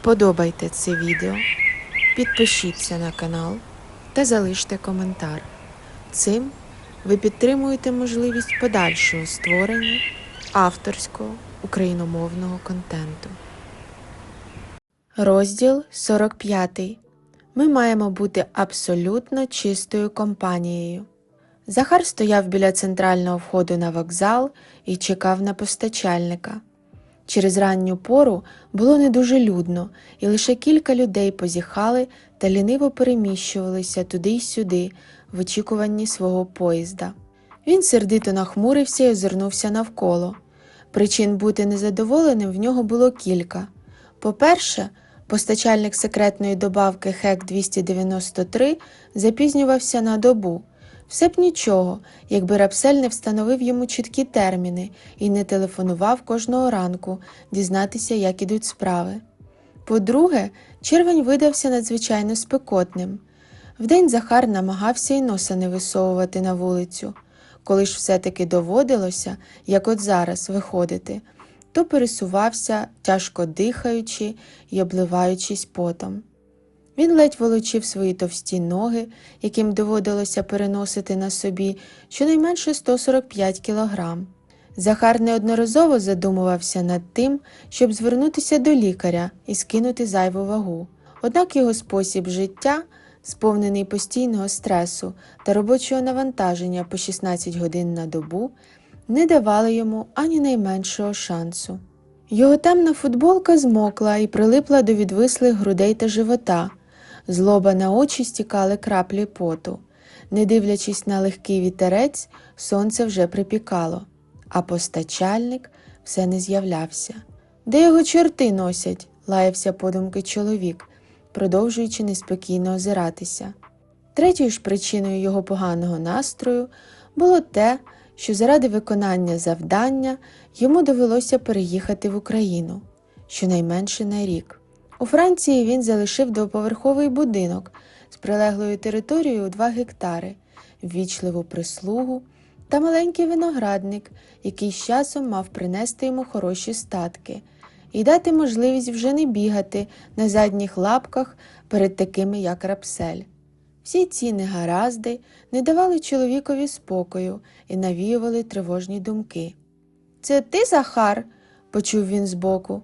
Вподобайте це відео, підпишіться на канал та залиште коментар. Цим ви підтримуєте можливість подальшого створення авторського україномовного контенту. Розділ 45. Ми маємо бути абсолютно чистою компанією. Захар стояв біля центрального входу на вокзал і чекав на постачальника. Через ранню пору було не дуже людно, і лише кілька людей позіхали та ліниво переміщувалися туди й сюди в очікуванні свого поїзда. Він сердито нахмурився і озирнувся навколо. Причин бути незадоволеним в нього було кілька. По-перше, постачальник секретної добавки ХЕК 293 запізнювався на добу. Все б нічого, якби Рапсель не встановив йому чіткі терміни і не телефонував кожного ранку дізнатися, як ідуть справи. По-друге, червень видався надзвичайно спекотним. Вдень Захар намагався й носа не висовувати на вулицю. Коли ж все-таки доводилося, як от зараз, виходити, то пересувався, тяжко дихаючи й обливаючись потом. Він ледь волочив свої товсті ноги, яким доводилося переносити на собі щонайменше 145 кілограм. Захар неодноразово задумувався над тим, щоб звернутися до лікаря і скинути зайву вагу. Однак його спосіб життя, сповнений постійного стресу та робочого навантаження по 16 годин на добу, не давали йому ані найменшого шансу. Його темна футболка змокла і прилипла до відвислих грудей та живота. З лоба на очі стікали краплі поту. Не дивлячись на легкий вітерець, сонце вже припікало, а постачальник все не з'являвся. Де його чорти носять? лаявся подумки чоловік, продовжуючи неспокійно озиратися. Третьою ж причиною його поганого настрою було те, що заради виконання завдання йому довелося переїхати в Україну щонайменше на рік. У Франції він залишив двоповерховий будинок з прилеглою територією у 2 гектари, ввічливу прислугу та маленький виноградник, який з часом мав принести йому хороші статки, і дати можливість вже не бігати на задніх лапках перед такими, як рапсель. Всі ці негаразди не давали чоловікові спокою і навіювали тривожні думки. Це ти, Захар? почув він збоку.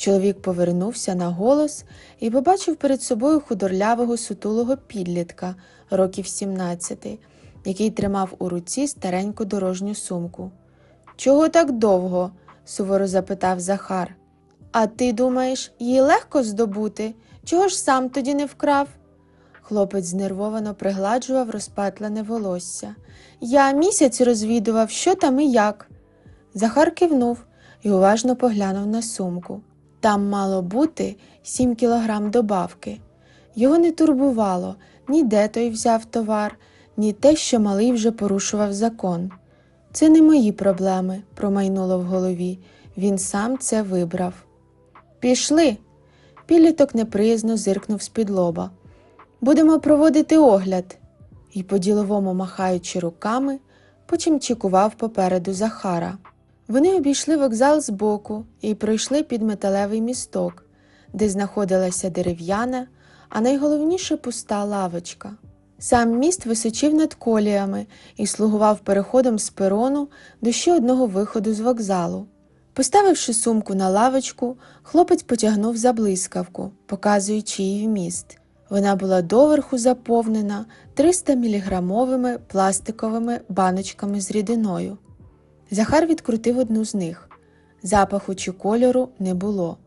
Чоловік повернувся на голос і побачив перед собою худорлявого сутулого підлітка років 17, який тримав у руці стареньку дорожню сумку. Чого так довго? суворо запитав Захар. А ти думаєш, її легко здобути? Чого ж сам тоді не вкрав? Хлопець знервовано пригладжував розпатлене волосся. Я місяць розвідував, що там і як. Захар кивнув і уважно поглянув на сумку. Там мало бути сім кілограм добавки. Його не турбувало ні де той взяв товар, ні те, що малий вже порушував закон. Це не мої проблеми, промайнуло в голові. Він сам це вибрав. Пішли. Підліток неприязно зиркнув з-під лоба. Будемо проводити огляд. І, по-діловому махаючи руками, почимчикував попереду Захара. Вони обійшли вокзал збоку і пройшли під металевий місток, де знаходилася дерев'яна, а найголовніше пуста лавочка. Сам міст височив над коліями і слугував переходом з перону до ще одного виходу з вокзалу. Поставивши сумку на лавочку, хлопець потягнув за блискавку, показуючи її вміст. Вона була доверху заповнена 300 міліграмовими пластиковими баночками з рідиною. Захар відкрутив одну з них. Запаху чи кольору не було.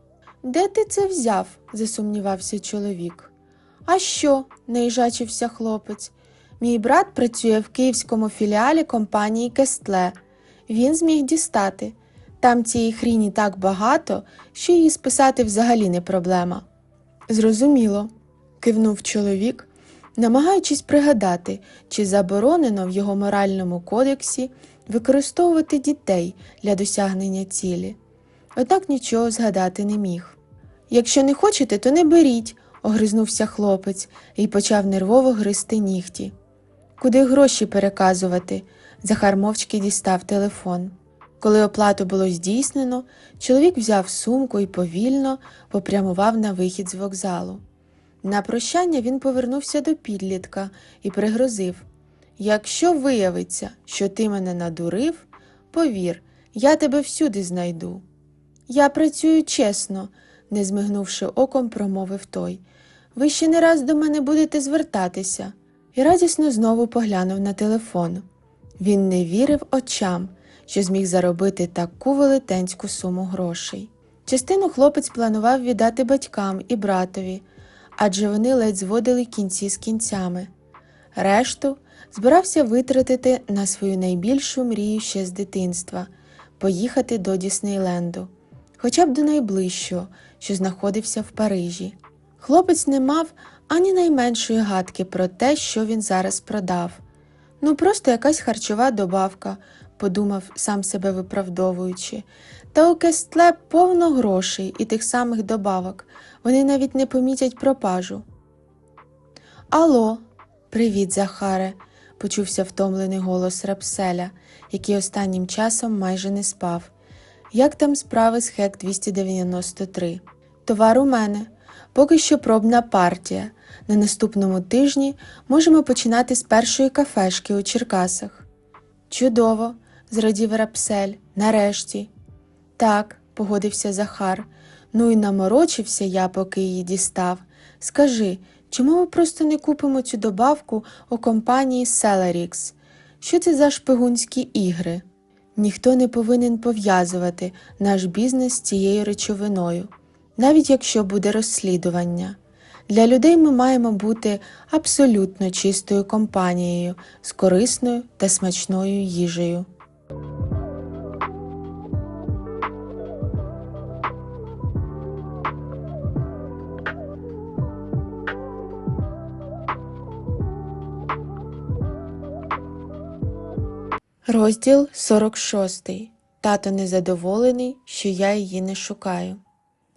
Де ти це взяв? засумнівався чоловік. А що? наїжачився хлопець. Мій брат працює в київському філіалі компанії Кестле. Він зміг дістати. Там цієї хріні так багато, що її списати взагалі не проблема. Зрозуміло, кивнув чоловік, намагаючись пригадати, чи заборонено в його моральному кодексі використовувати дітей для досягнення цілі. Однак нічого згадати не міг. Якщо не хочете, то не беріть, огризнувся хлопець і почав нервово гризти нігті. Куди гроші переказувати? Захар мовчки дістав телефон. Коли оплату було здійснено, чоловік взяв сумку і повільно попрямував на вихід з вокзалу. На прощання він повернувся до підлітка і пригрозив Якщо виявиться, що ти мене надурив, повір, я тебе всюди знайду. Я працюю чесно, не змигнувши оком, промовив той. Ви ще не раз до мене будете звертатися. І радісно знову поглянув на телефон. Він не вірив очам, що зміг заробити таку велетенську суму грошей. Частину хлопець планував віддати батькам і братові, адже вони ледь зводили кінці з кінцями. Решту збирався витратити на свою найбільшу мрію ще з дитинства поїхати до Діснейленду, хоча б до найближчого, що знаходився в Парижі. Хлопець не мав ані найменшої гадки про те, що він зараз продав. Ну, просто якась харчова добавка, подумав, сам себе виправдовуючи. Та у Кестле повно грошей і тих самих добавок. Вони навіть не помітять пропажу. Алло, привіт, Захаре, почувся втомлений голос Рапселя, який останнім часом майже не спав. Як там справи з Хек 293? Товар у мене. Поки що пробна партія. На наступному тижні можемо починати з першої кафешки у Черкасах. Чудово, зрадів Рапсель, нарешті. Так, погодився Захар. Ну і наморочився я, поки її дістав. Скажи, чому ми просто не купимо цю добавку у компанії Celerix? Що це за шпигунські ігри? Ніхто не повинен пов'язувати наш бізнес з цією речовиною, навіть якщо буде розслідування. Для людей ми маємо бути абсолютно чистою компанією з корисною та смачною їжею. Розділ 46. Тато незадоволений, що я її не шукаю.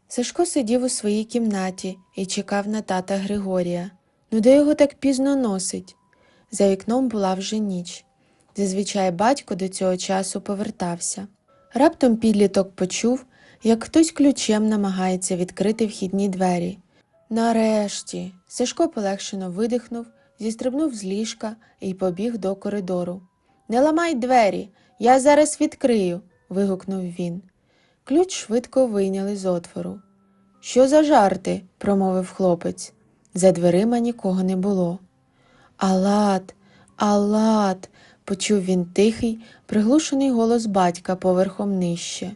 Сашко сидів у своїй кімнаті і чекав на тата Григорія. Ну де його так пізно носить? За вікном була вже ніч. Зазвичай батько до цього часу повертався. Раптом підліток почув, як хтось ключем намагається відкрити вхідні двері. Нарешті Сашко полегшено видихнув, зістрибнув з ліжка і побіг до коридору. Не ламай двері, я зараз відкрию. вигукнув він. Ключ швидко вийняли з отвору. Що за жарти? промовив хлопець. За дверима нікого не було. Алат, Алат, почув він тихий, приглушений голос батька поверхом нижче.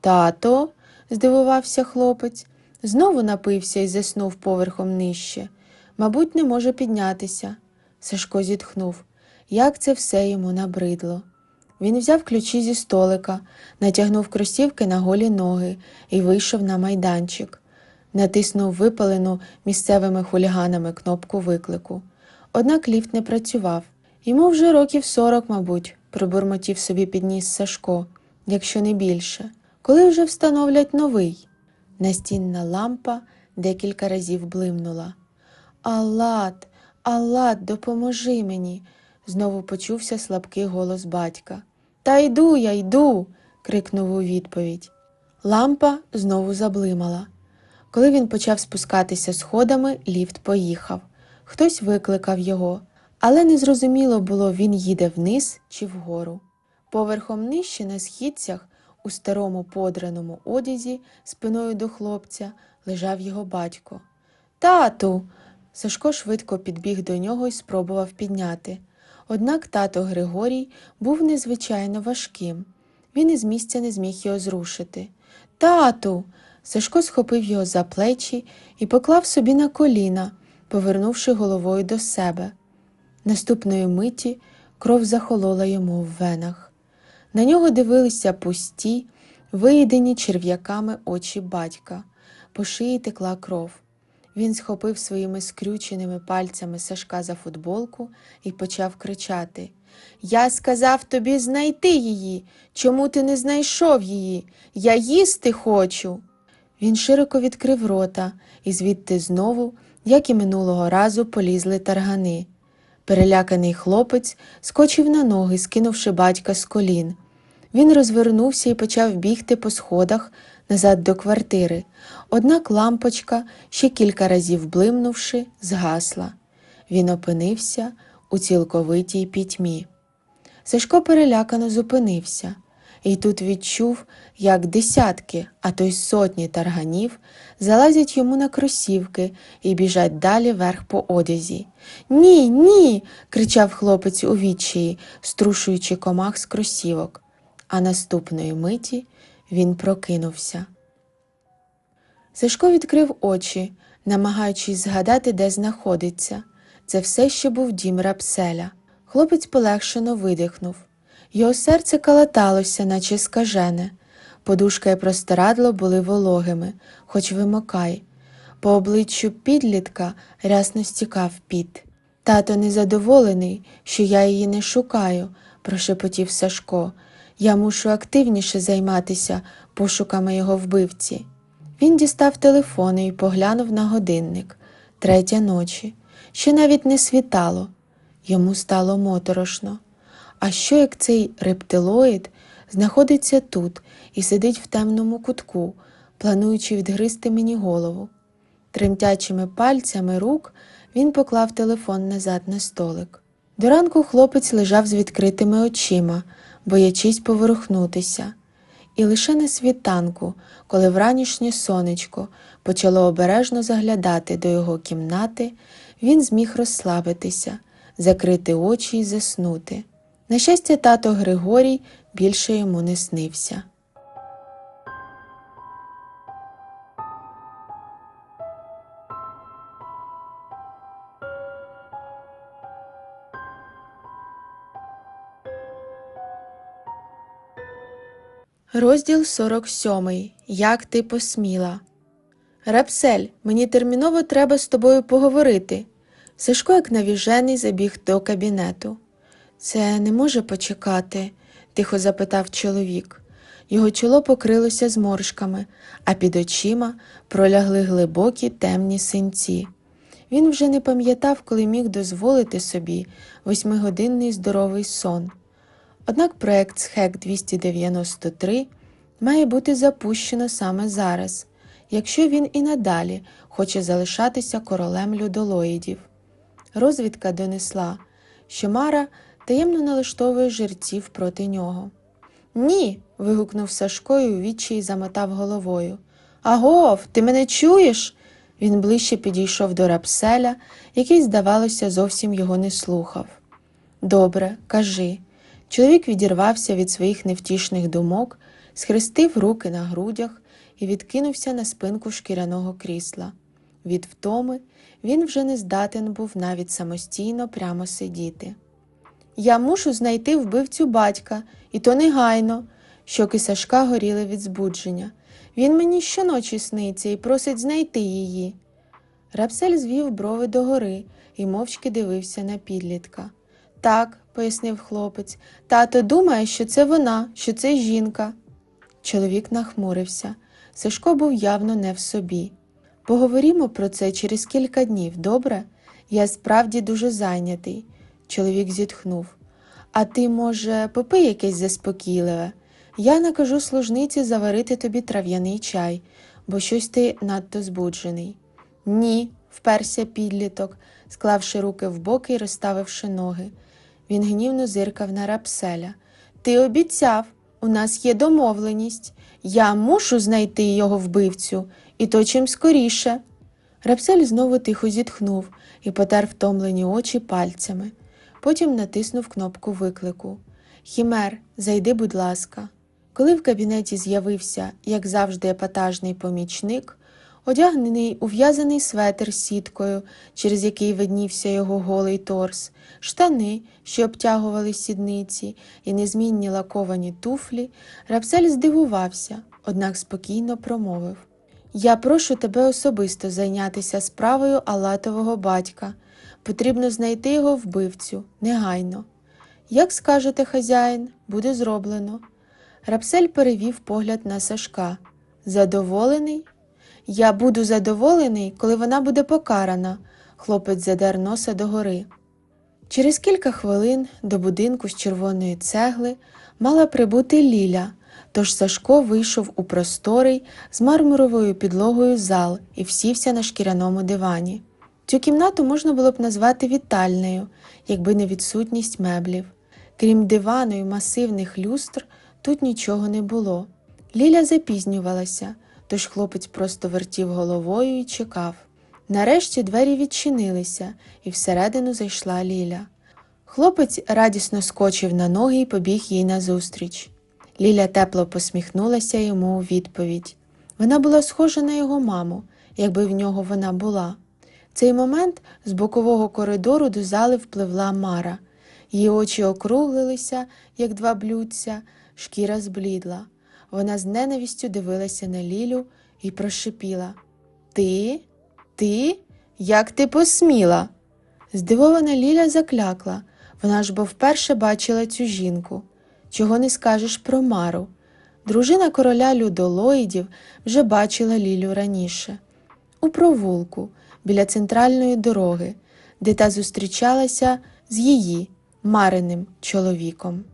Тато, здивувався хлопець, знову напився і заснув поверхом нижче. Мабуть, не може піднятися. Сашко зітхнув. Як це все йому набридло. Він взяв ключі зі столика, натягнув кросівки на голі ноги і вийшов на майданчик. Натиснув випалену місцевими хуліганами кнопку виклику. Однак ліфт не працював. Йому вже років сорок, мабуть, пробурмотів собі підніс Сашко, якщо не більше. Коли вже встановлять новий? Настінна лампа декілька разів блимнула. Аллат, Аллат, допоможи мені. Знову почувся слабкий голос батька. Та йду я, йду. крикнув у відповідь. Лампа знову заблимала. Коли він почав спускатися сходами, ліфт поїхав. Хтось викликав його, але незрозуміло було, він їде вниз чи вгору. Поверхом нижче на східцях, у старому подраному одязі, спиною до хлопця, лежав його батько. Тату. Сашко швидко підбіг до нього і спробував підняти. Однак тато Григорій був незвичайно важким. Він із місця не зміг його зрушити. Тату. Сашко схопив його за плечі і поклав собі на коліна, повернувши головою до себе. Наступної миті кров захолола йому в венах. На нього дивилися пусті, виїдені черв'яками очі батька, по шиї текла кров. Він схопив своїми скрюченими пальцями Сашка за футболку і почав кричати Я сказав тобі знайти її. Чому ти не знайшов її? Я їсти хочу. Він широко відкрив рота, і звідти знову, як і минулого разу, полізли таргани. Переляканий хлопець скочив на ноги, скинувши батька з колін. Він розвернувся і почав бігти по сходах назад до квартири. Однак лампочка, ще кілька разів блимнувши, згасла. Він опинився у цілковитій пітьмі. Сашко перелякано зупинився, і тут відчув, як десятки, а то й сотні тарганів залазять йому на кросівки і біжать далі вверх по одязі. Ні, ні. кричав хлопець у відчаї, струшуючи комах з кросівок. А наступної миті він прокинувся. Сашко відкрив очі, намагаючись згадати, де знаходиться. Це все ще був дім рапселя. Хлопець полегшено видихнув. Його серце калаталося, наче скажене. Подушка і простирадло були вологими, хоч вимокай. По обличчю підлітка рясно стікав піт. Тато незадоволений, що я її не шукаю, прошепотів Сашко. Я мушу активніше займатися пошуками його вбивці. Він дістав телефон і поглянув на годинник. Третя ночі. Ще навіть не світало. Йому стало моторошно. А що як цей рептилоїд знаходиться тут і сидить в темному кутку, плануючи відгризти мені голову? Тремтячими пальцями рук він поклав телефон назад на столик. До ранку хлопець лежав з відкритими очима, боячись поворухнутися. І лише на світанку, коли вранішнє сонечко почало обережно заглядати до його кімнати, він зміг розслабитися, закрити очі і заснути. На щастя, тато Григорій більше йому не снився. Розділ 47. Як ти посміла. Репсель, мені терміново треба з тобою поговорити. Сашко, як навіжений, забіг до кабінету. Це не може почекати, тихо запитав чоловік. Його чоло покрилося зморшками, а під очима пролягли глибокі темні синці. Він вже не пам'ятав, коли міг дозволити собі восьмигодинний здоровий сон. Однак проект SHEC 293 має бути запущено саме зараз, якщо він і надалі хоче залишатися королем людолоїдів. Розвідка донесла, що Мара таємно налаштовує жерців проти нього. Ні. вигукнув Сашко і у відчаї замотав головою. Агов, ти мене чуєш? Він ближче підійшов до рапселя, який, здавалося, зовсім його не слухав. Добре, кажи. Чоловік відірвався від своїх невтішних думок, схрестив руки на грудях і відкинувся на спинку шкіряного крісла. Від втоми він вже не здатен був навіть самостійно прямо сидіти. Я мушу знайти вбивцю батька, і то негайно. Щоки Сашка горіли від збудження. Він мені щоночі сниться і просить знайти її. Рапсель звів брови догори і мовчки дивився на підлітка. Так, пояснив хлопець, тато думає, що це вона, що це жінка. Чоловік нахмурився. Сашко був явно не в собі. Поговоримо про це через кілька днів, добре? Я справді дуже зайнятий. Чоловік зітхнув. А ти, може, попий якесь заспокійливе? Я накажу служниці заварити тобі трав'яний чай, бо щось ти надто збуджений. Ні, вперся підліток, склавши руки в боки і розставивши ноги. Він гнівно зиркав на рапселя. Ти обіцяв, у нас є домовленість. Я мушу знайти його вбивцю, і то чим скоріше. Рапсель знову тихо зітхнув і потер втомлені очі пальцями. Потім натиснув кнопку виклику. Хімер, зайди, будь ласка. Коли в кабінеті з'явився, як завжди, епатажний помічник, одягнений у в'язаний светр сіткою, через який виднівся його голий торс, штани, що обтягували сідниці, і незмінні лаковані туфлі, рапсель здивувався, однак спокійно промовив Я прошу тебе особисто зайнятися справою Алатового батька. Потрібно знайти його вбивцю, негайно. Як скажете, хазяїн, буде зроблено. Рапсель перевів погляд на Сашка. Задоволений? Я буду задоволений, коли вона буде покарана, хлопець задер носа догори. Через кілька хвилин до будинку з червоної цегли мала прибути Ліля, тож Сашко вийшов у просторий з мармуровою підлогою зал і всівся на шкіряному дивані. Цю кімнату можна було б назвати вітальною, якби не відсутність меблів. Крім дивану і масивних люстр, тут нічого не було. Ліля запізнювалася, тож хлопець просто вертів головою і чекав. Нарешті двері відчинилися, і всередину зайшла Ліля. Хлопець радісно скочив на ноги і побіг їй назустріч. Ліля тепло посміхнулася йому у відповідь. Вона була схожа на його маму, якби в нього вона була. В цей момент з бокового коридору до зали впливла Мара. Її очі округлилися, як два блюдця, шкіра зблідла. Вона з ненавістю дивилася на Лілю і прошипіла Ти? Ти? Як ти посміла? Здивована Ліля заклякла. Вона ж бо вперше бачила цю жінку. Чого не скажеш про Мару. Дружина короля Людолоїдів вже бачила Лілю раніше. У провулку, біля центральної дороги, де та зустрічалася з її Мариним чоловіком.